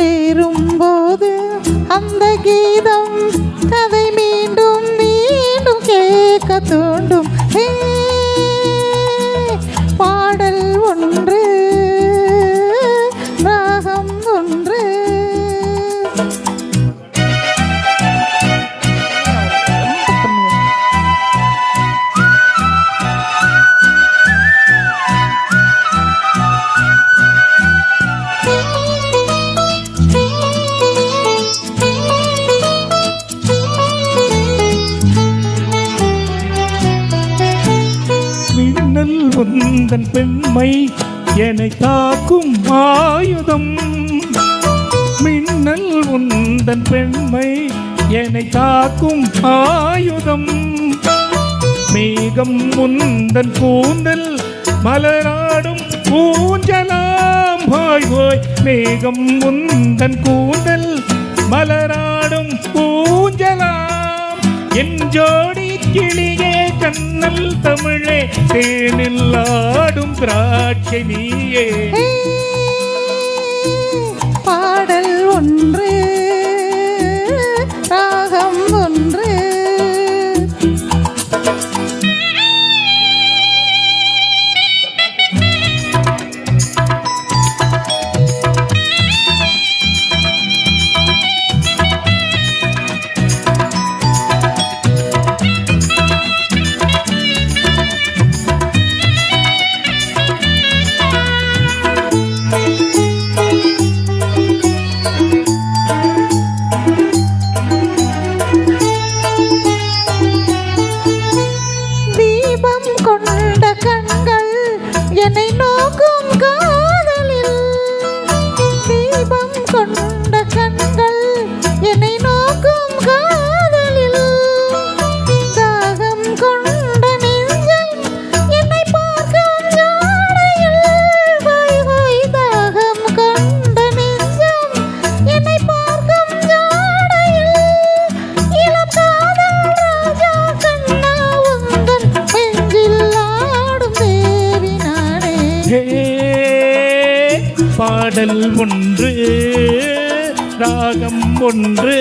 சேரும்போது அந்த கீதம் கதை மீண்டும் மீண்டும் கேட்க தூண்டும் ஹே, அந்தன் பெண்மை என்னை தாக்கும் ஆயுதம். மின்னல் உந்தன் பெண்மை என்னை தாக்கும் ஆயுதம். மேகம் உந்தன் கூந்தல் மலராடும் கூஞ்சலாம் ஹோய் ஹோய் மேகம் உந்தன் கூந்தல் மலராடும் கூஞ்சலாம் என் ஜோடி கிளியே கண்ணல் தமிழே தேனில் ஆடும் திராட்சை நீயே. பாடல் ஒன்று. கொண்ட கண்கள் என்னை நோக்கும் கா பாடல் ஒன்று ராகம் ஒன்று.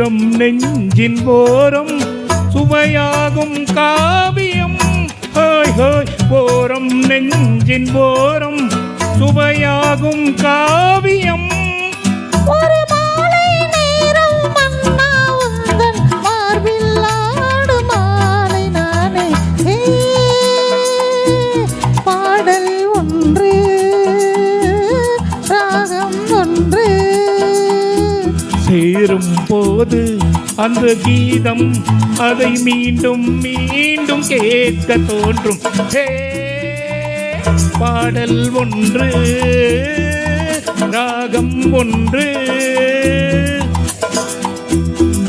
ஓரம் நெஞ்சின் ஓரம் சுவையாகும் காவியம். ஹோய் ஹோய் ஓரம் நெஞ்சின் ஓரம் சுவையாகும் காவியம். ஒரு சேரும் போது அந்த கீதம் அதை மீண்டும் மீண்டும் கேட்க தோன்றும். பாடல் ஒன்று ராகம் ஒன்று.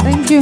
தேங்க்யூ